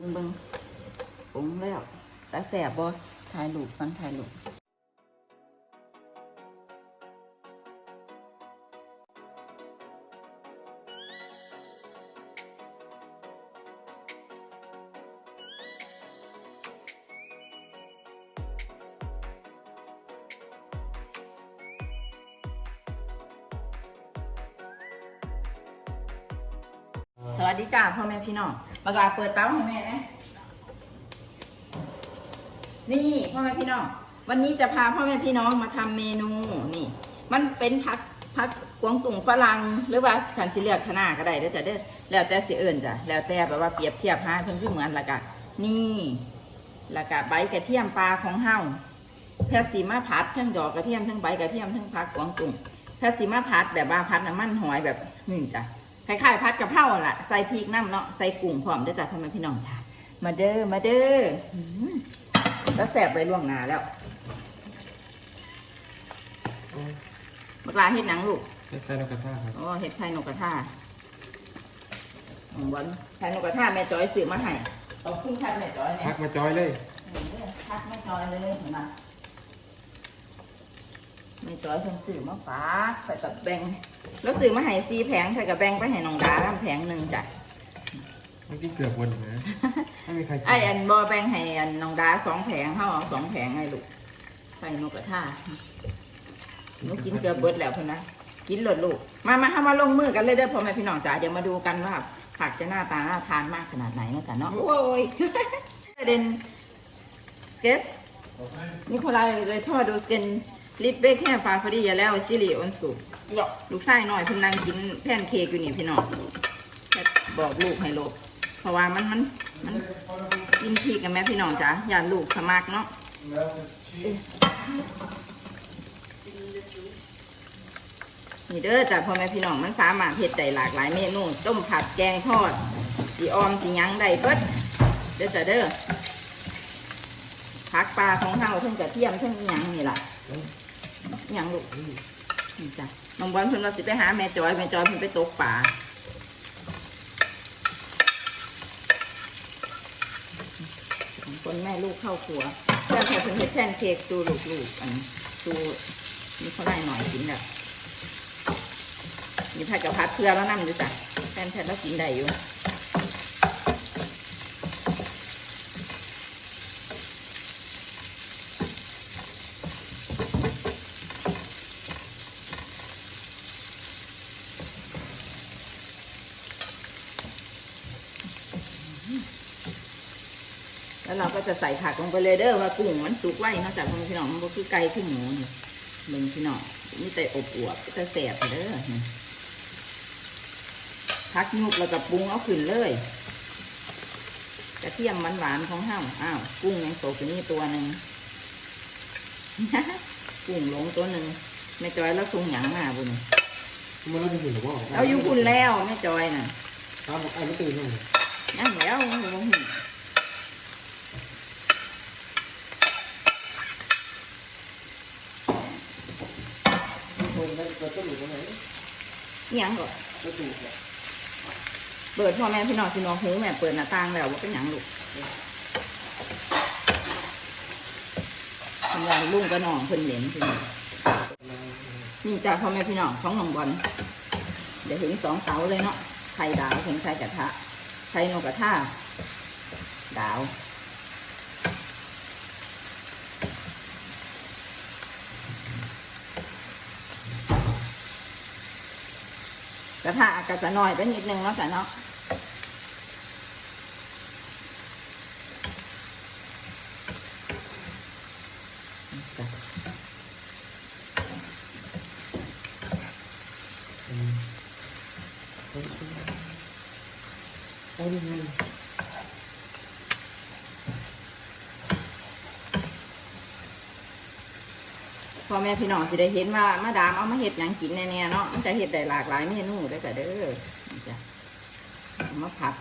เบิ่งเบิ่งปรุงแล้วตาแสบบ่ถ่ายรูปฟังถ่ายรูป พี่น้องบักลาเปิดเตาให้แม่นะ นี่พ่อแม่พี่น้อง วันนี้จะพาพ่อแม่พี่น้องมาทำเมนูนี่ มันเป็นผักผักกวางตุ่งฝรั่งหรือว่าขันสิเลือกขนาก็ได้เด้อจ้ะเด้อแล้วแต่สิเอิ่นจ้ะแล้วแต่แบบว่าเปรียบเทียบหาเพิ่นคือเหมือนละกะนี่ละกะใบกระเทียมปลาของเฮาแพทสีมาผัดทั้งดอกกระเทียมทั้งใบกระเทียมทั้งผักกวางตุ่งแพทสีมาผัดแบบว่าผัดน้ำมันหอยแบบนี่จ้ะ คล้ายๆพัดกะเพราอะล่ะใส่พริกน้ำเนาะใส่กุ้งพร้อมเด้อจ้ะพ่อแม่พี่น้องจ้ามาเด้อมาเด้อหืมแล้วแสบไปล่วงหน้าแล้วบักลาเฮ็ดหนังลูกเล็กใจนกกระทาครับอ๋อเฮ็ดไข่นกกระทาของวันไข่นกกระทาแม่จอยซื้อมาให้ขอบคุณค่ะแม่จอยเนี่ยพักมาจอยเลยทักแม่จอยเลยเห็นไหมแม่จอยเพิ่นซื้อมาฝากใส่กับแบงแล้วซื้อมาให้ซีแผงใส่กับแบงไปให้น้องดาลำแผงหนึ่งจ้ะเมื่อกี้เกือบวนอยู่นะไม่มีใครกินไออันบอแบงให้อันน้องดาสองแผงเขาเอาสองแผงให้ลูกใส่นกกระทาหนูกินเกือบเบิดแล้วเพิ่นนะกินหลดลูก มามาเข้ามาลงมือกันเลยเด้อพ่อแม่พี่น้องจ๋าเดี๋ยวมาดูกันว่าผักจะหน้าตาน่าทานมากขนาดไหนนะจ๊ะเนาะโอ้ยเดนสเก็ตนิโคลายเลยทอดดูสเกน ลิปเบคแค่ฟาฟารียาแล้วชิลีออนสุลูกไส้หน่อยเพิ่นนั่งกินแพนเค้กอยู่นี่พี่น้องแค่บอกลูกให้ลบเพราะว่ามันมันมันกินพริกกันไหมพี่น้องจ๋าอย่าลูกสมักเนาะนี่เด้อจ้ะพ่อแม่พี่น้องมันสามารถเฮ็ดได้หลากหลายเมนูต้มผัดแกงทอดสีออมสีหยังได้เบิดเด้อจ้ะเด้อผักปลาของเฮาเพิ่งกระเทียมเพิ่งอิหยังนี่ล่ะ อิหยังลูกนี่จ้ะน้องบอลเพิ่นว่าสิไปหาแม่จอยแม่จอยเพิ่นไปตกปลาคนแม่ลูกเข้าครัวแค่แค่เพิ่งเฮ็ดแทนเค้กตูลูกๆอันตูนี่เขาได้หน่อยกินแบบนี่ผัดกับพัดเพื่อแล้วนั่นดูจ้ะแทนแทนแล้วกินได้อยู่ แล้วเราก็จะใส่ผักลงไปเลยเด้อว่ากุ้งมันสุกไว้เนอกจากพี่น้องมันก็คือไก่ขึ้นหมูนี่มึงพี่น้องนี่แต่อบอวบแต่แสบเด้อนี่พักยุบแล้วก็ปรุงเอาขึ้นเลยกระเทียมหวานๆของเฮาอ้าว กุ้งยังโตอยู่นี่ตัวหนึ่งกุ้งหลงตัวหนึ่งแม่จอยแล้วทรงหยังมาบุญมันเราจะหุ่นหรือว่าเอาอยู่คุณแล้วแม่จอยน่ะตามไอ้ไม่ตื่นเลยยังแล้วมันบ่หุ่น คนไปเราต้องอยู่ตรงไหนอิหยังก่อนประตูเนี่ยเปิดพ่อแม่พี่น้องพี่น้องหูแม่เปิดหน้าต่างแล้วว่าเป็นหยังลูกคุณยายลุงกับน้องเพิ่นเหลนพี่น้องนี่จ้าพ่อแม่พี่น้องของน้องบอลเดี๋ยวถึงสองเตาเลยเนาะไข่ดาวถึงไข่กระทะไข่นกกระทะดาว กระทะก็จะน้อยไปนิดนึงเนาะจ้ะเนาะ พ่อแม่พี่น้องสิได้เห็นว่ามาดามเอามาเห็ดหยังกินแน่ๆเนาะมันจะเห็ดได้หลากหลายเมนูได้อจ้ะเด้อนี่จ้ะเอามาผัด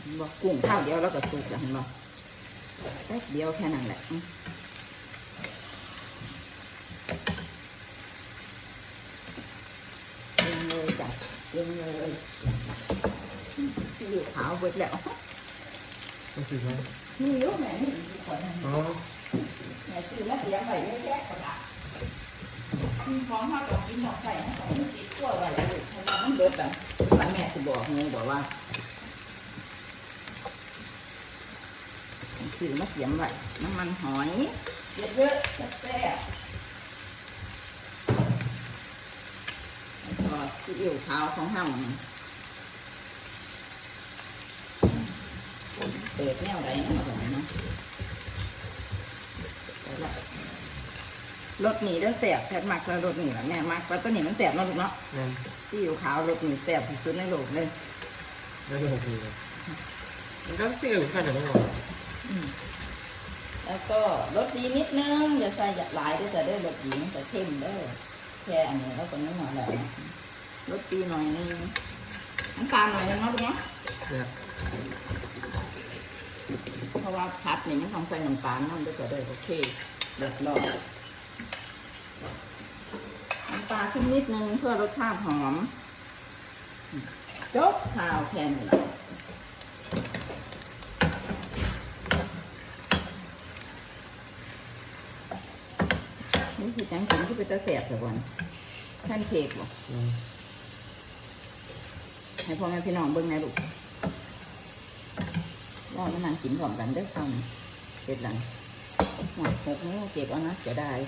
เห็นบอกกุ้งข้าวเดียวแล้วก็สุกแล้วเห็นบอกแป๊บเดียวแค่นั้นแหละอืมเองเลยจ้ะเองเลยอยู่ขาวเบิดแล้วมันคือไหมนี่อยุ่แม่นี่อีกคนหนึ่ง อ๋อ แม่ซื้อมาเสียไปเยอะแยะกระดาษกินของข้าวของกินของใส่ห้ของติดตัวไว้ลูกเพราะว่ามันเบิดอะวันแม่จะบอกไงบอกว่าซื้อมาเสียมไว้น้ำมันหอยเยอะๆแซ่บๆแล้วก็ซีอิ๊วขาวของเฮาเปิดแนวใดเนาะแบบนี้เนาะรถหนีได้แสบแพทย์มักแล้วรถหนีแล้วแม่มักแล้วตัวหนีมันแสบเนาะลูกเนาะนั่นซีอิ๊วขาวรถหนีแสบที่สุดในโลกเลยนั่นคือหกปีเลยมันก็เสี้ยวแค่ไหนต้องบอกอืมแล้วก็รสดีนิดนึงอย่าใส่หลายด้วยจะได้รสดีมันจะเข้มเด้อแค่อันนี้แล้วก็น้ำหน่อยแล้วรสดีหน่อยนึงน้ำตาลหน่อยนึงเนาะลูกเนาะเนี่ยเพ ราะว่าผัดนี่ไม่ต้องใส่น้ำตาลนั่นด้วยจะได้โอเคเรียบร้อยน้ำตาลสักนิดนึงเพื่อรสชาติหอมจบข้าวแค่นี้แหละนี่คือจังกินที่เป็นตาแสบแต่วันแท่นเค้กบอืมให้พ่อแม่พี่น้องเบิ่งในลูก รอดมันนั่งกินพร้อมกันได้คำเจ็ดหลังหมดหกนิ้วเก็บเอานะเสียดาย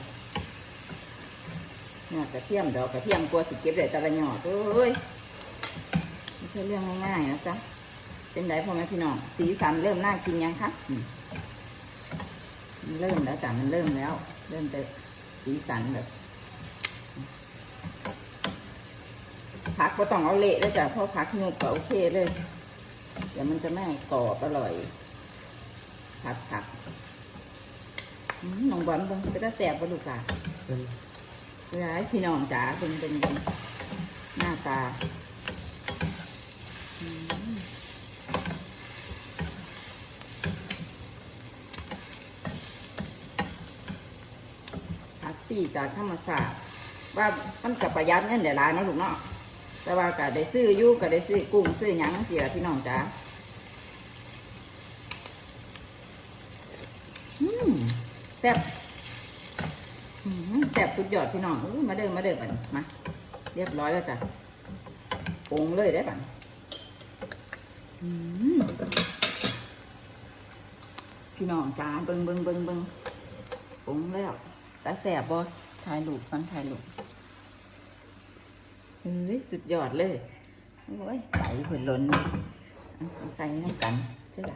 หยอดกระเทียมดอกกระเทียมกลัวสิเก็บได้แต่ละหยอดเอ้ยไม่ใช่เรื่องง่ายๆนะจ๊ะเป็นไรพ่อแม่พี่น้องสีสันเริ่มน่ากินยังคะมันเริ่มแล้วจ้ะมันเริ่มแล้ว เริ่มจะสีสันแบบผักก็ต้องเอาเละด้วจ้ะเพราะผักโยกก็โอเคเลย เดี๋ยวมันจะไม่กรอบอร่อยผักผักน้องบอลเบิ่งไปตาแสบบ่ลูกค่ะเป็นเวลาให้พี่น้องจ๋าเป็นเป็นหน้าตาอืมผักสี่จากธรรมศาสตร์ว่ามันกับประหยัดเงินเดี๋ยวร้ายนาะลูกเนาะ แต่ว่าก็ได้ซื้ออยู่ก็ได้ซื้อกุ้งซื้อหยังเสียพี่น้องจ๋าแซ่บแซ่บสุดยอดพี่น้องมาเด้อมาเด้อบันมาเรียบร้อยแล้วจ้ะปรุงเลยได้บันพี่น้องจ้าเบิงเบิงเบิงเบิงปรุงแล้วตาแสบบ่ถ่ายรูปกันถ่ายรูป เฮ้ยสุดยอดเลยโอ้ยใส่ผลล้นเอาเอาใส่น้ำกันใช่ไหม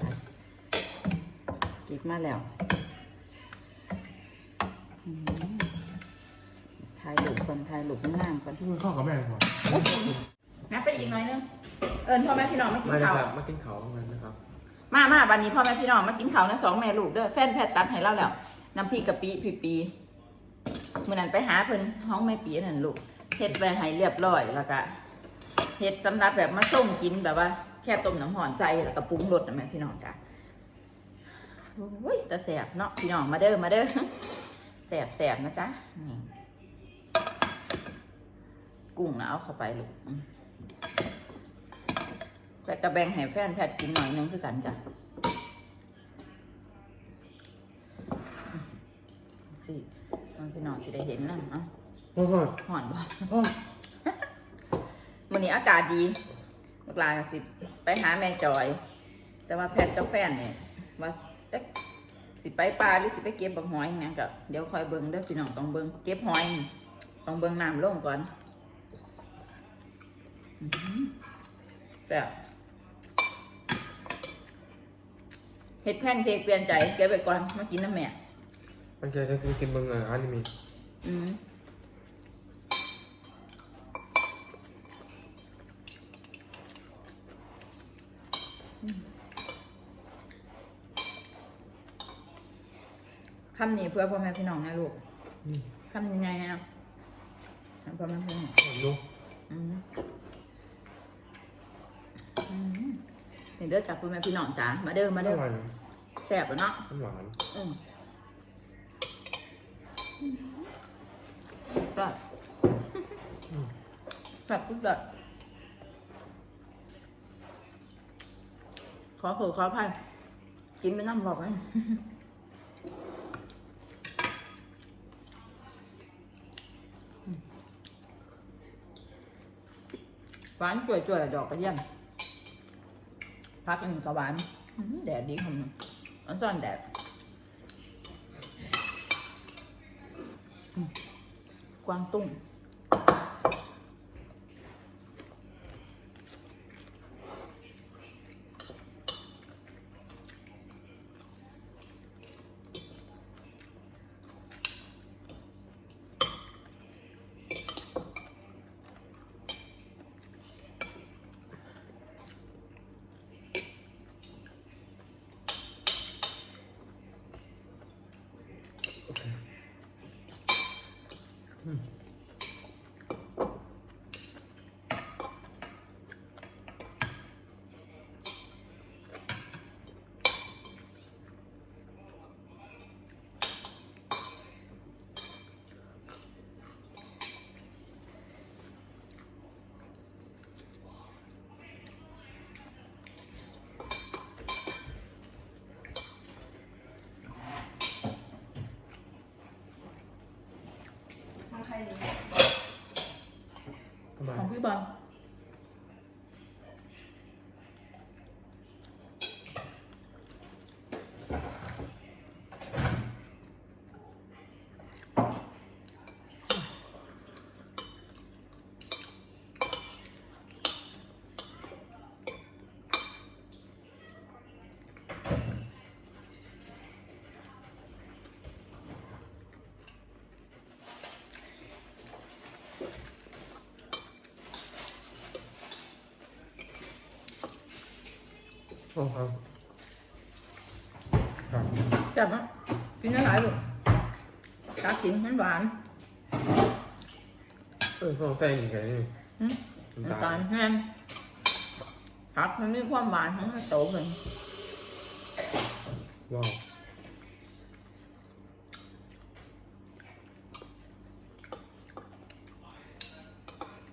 เก็บมาแล้วถ่ายรูปก่อนถ่ายรูปงามๆก่อนที่มันเข้ากับแม่ก่อนนับไปอีกหน่อยนึง เอิญพ่อแม่พี่น้องมากินไม่นะข้าวครับมากินเขาเหมือนกันนะครับ มามาวันนี้พ่อแม่พี่น้องมากินข้าวนะสองแม่ลูกเด้อแฟนแพทย์ตัดให้เราแล้วน้ำพริกกะปิปีปีมื่อนั้นไปหาเพิ่นห้องแม่ปีนั่นลูก เฮ็ดไว้ให้เรียบร้อยแล้วก็เฮ็ดสำหรับแบบมาส่งกินแบบว่าแค่ต้มน้ำหอนใส่แล้วก็ปรุงรสนะแม่พี่น้องจ้ะโอ้ยแต่แสบเนาะพี่น้องมาเด้อมาเด้อแสบแสบนะจ๊ะนี่กุ้งนะเอาเข้าไปลูกแต่กระแบงให้แฟนแพทกินหน่อยนึงคือกันจ้ะสิมันพี่น้องสิได้เห็นนั่นเอ้า โอ้โหหอนบ่โอ้วันนี้อากาศดีลูกหลานก็สิไปหาแม่จอย แต่ว่าแพทย์กับแฟนเนี่ยว่าจะสิไปปลาหรือสิไปเก็บบักหอยเนี่ยก็เดี๋ยวคอยเบิ่งเด้อพี่น้องต้องเบิ่งเก็บหอยนี่ต้องเบิ่งน้ำลงก่อนอื้อหือแต่บเฮ็ดแผ่นเค้กเปลี่ยนใจเก็บไปก่อนมากินน้ำแม่มันจะได้กินมึงอะอันนี้มีอืม คำนี้เพื่อพ่อแม่พี่น้องนะลูกอืมคำยังไงนะให้พ่อแม่พี่น้องผมดูอืมอืมเดี๋ยวเด้อจับพ่อแม่พี่น้องจ๋ามาเด้อมาอเด้อร่อยแซ่บแล้วเนาะมันหวานอืมก็แบบทุกแบบ อโทษขออภัยกินไปน้ำบอกไว้หวานจ่วยๆดอกกระเทียมพักอันก็หวานแดดดีคนนึงอันซ่อนแดดกวางตุ้ง พี่บอล โอ้ครับครับจับมั้ยกินอะไรลูกตากินมันหวานเออต้องใส่อีกไงนี่อืมน้ำตาลแห้งผักมันมีความหวานของมันโตขึ้นว้าว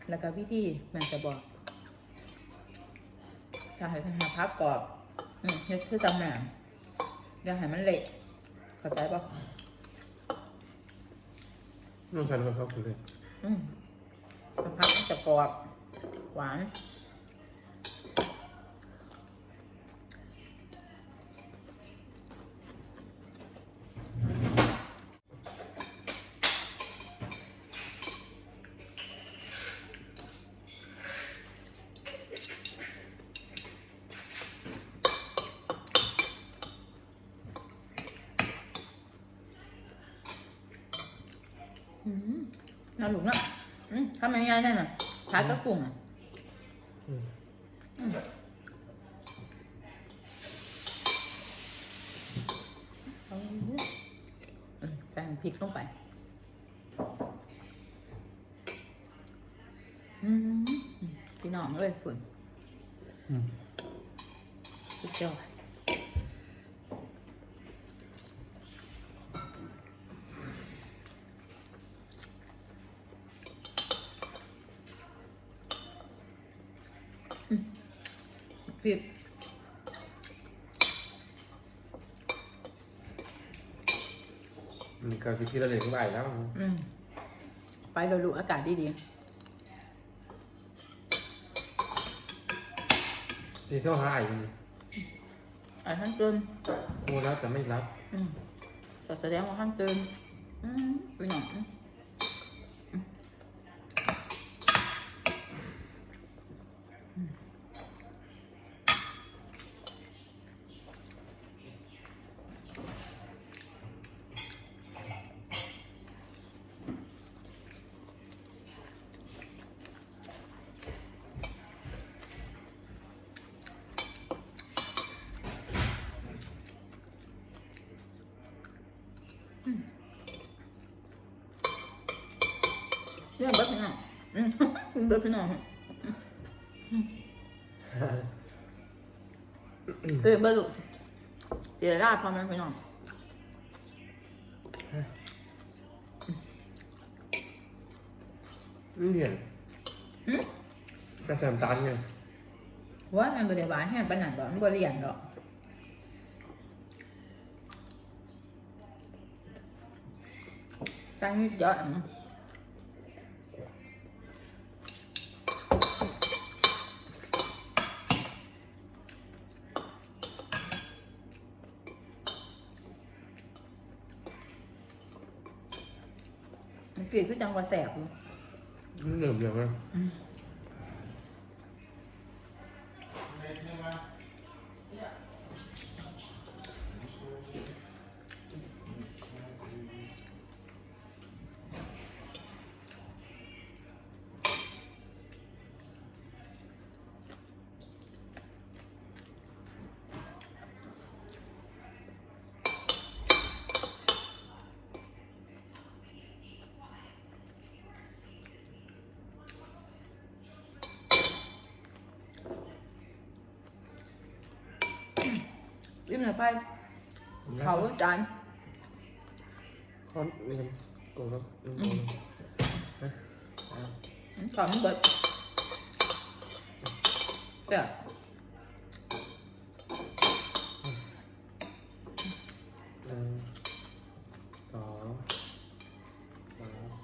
แล้วก็วิธีแม่จะบอก จะให้ทหารพักกรอบอืมเฮ็ดชื่อตำแหน่งอย่าให้มันเละเข้าใจปะน้องใส่ลงไปเข้าสุดเลยอืมพักมันจะกรอบ หวาน อืมน่าหลุมละอืมทำยังไงนั่นน่ะทานกับกุ้งอะอืมอืมเอาอืมใส่พริกลงไปอืมพี่น้องเลยคุณอืมสุดยอด พริกมันก็คือที่เราเรียนไปแล้วอืมไปเราดูอากาศดีดีที่เท่าหาอีกนี่ๆอะท่านเกินโอ้แล้วแต่ไม่รับ อืมก็แสดงว่าท่านเกินอืมไปหน่อย เรื่องเบิร์ดพี่น้องอืมเบิร์ดพี่น้องเออเบิร์ดลูกเสียราดพอไหม นันดอกมันบริเลียนดอกตั้งนิดเดียวอะมันกลิ่นก็จังว่าแสบอยู่ มันเหลือมเหลือมมั้ยยิ้มหน่อยไปเขาจานคอนนี่กันโกงครับโกงครับ สองเบิดเจ้า หนึ่งสองสาม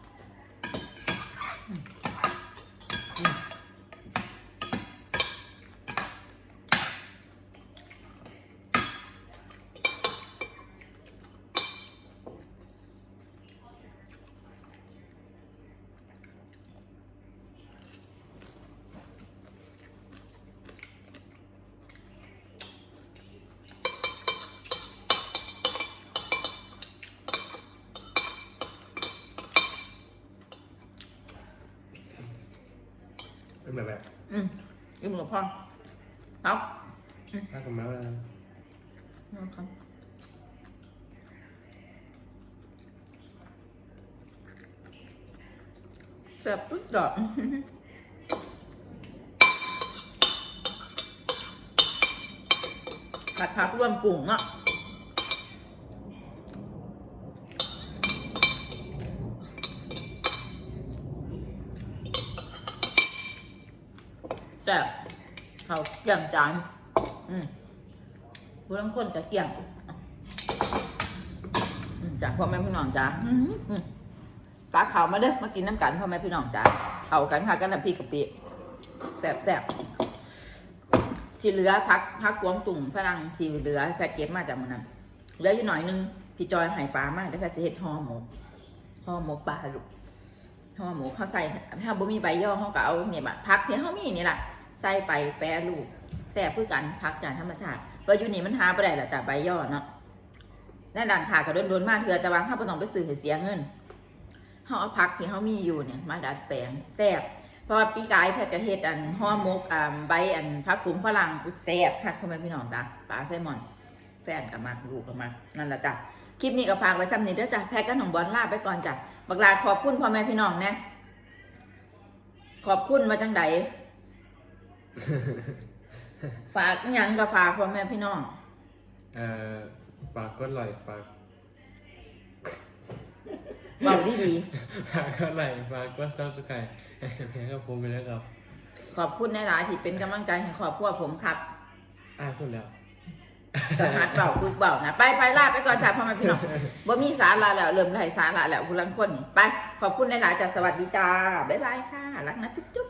เป็น แบบแบบอืมยิ้มกับพ่อเอาถ้ากับแมวแล้วเอาครับแซ่บปึ๊ดดอกผัดผักรวมกุ้งอะ แซ่บเขาเกี่ยงจานอืมผู้ลังคนจะเกี่ยงจ้ะพ่อแม่พี่น้องจ้าตาขาวมาเด้อมากินน้ำกันพ่อแม่พี่น้องจ้าเอากันค่ะกันน้ำพริกกะปิแซ่บแซ่บทีเหลือพักพักกวงตุ่มฝรั่งทีเหลือแพทเก็บมาจากมันนั้นเหลืออยู่หน่อยนึงพี่จอยหายปลามากแล้วแพทเฮ็ดห่อหมกห่อหมกปลาลูกห่อหมกเขาใส่ถ้าบ่มีใบย่อเขาก็เอาเนี่ยแบบพักเที่เขามีนี่แหละ ใส่ไปแปรรูปแซ่บพือกันพักจากธรรมชาติว่าอยู่นี่มันหาบ่ได้ละจากใบย่อเนาะแน่ด่านขาก็โดนๆมากเถื่อแต่ว่าเขาบ่ต้องไปซื้อให้เสียเงินเขาเอาผักที่เขามีอยู่เนี่ยมาดัดแปลงแซ่บเพราะว่าปีกายแพทย์จะเฮ็ดอันห่อมกอ่าใบอันผักขุมฝรั่งอุ๊ยแซ่บค่ะพ่อแม่พี่น้องจ้ะปลาแซมอน แฟนกับมาลูกกับมานั่นแหละจ้ะคลิปนี้ก็ฝากไว้ซ้ำนี้เด้อจ้ะแพทย์กัน้องบอลลาไปก่อนจ้ะบักลาขอบคุณพ่อแม่พี่น้องนะขอบคุณมาจังใด ฝากอหยังก็ฝากพ่อแม่พี่น้อง เอ่อปากก็ไหลปากเบาดีดีปากก็ไหลปากก็ซับสไครต์แพ้กับผมไปแล้วครับๆขอบคุณในหลายๆที่เป็นกำลังใจให้ครอบครัวผมครับอ้าวพูดแล้วสหัดเบาฝึกเบานะไปไปลาไปก่อนจ้ะพ่อแม่พี่น้องบ่มีสาระแล้วเริ่มไร้สาระแล้วคุณลังคนนี่ไป ขอบคุณในหลายๆจ้ะสวัสดีจ้าบ๊ายบายค่ะรักนะจุ๊บจุ๊บ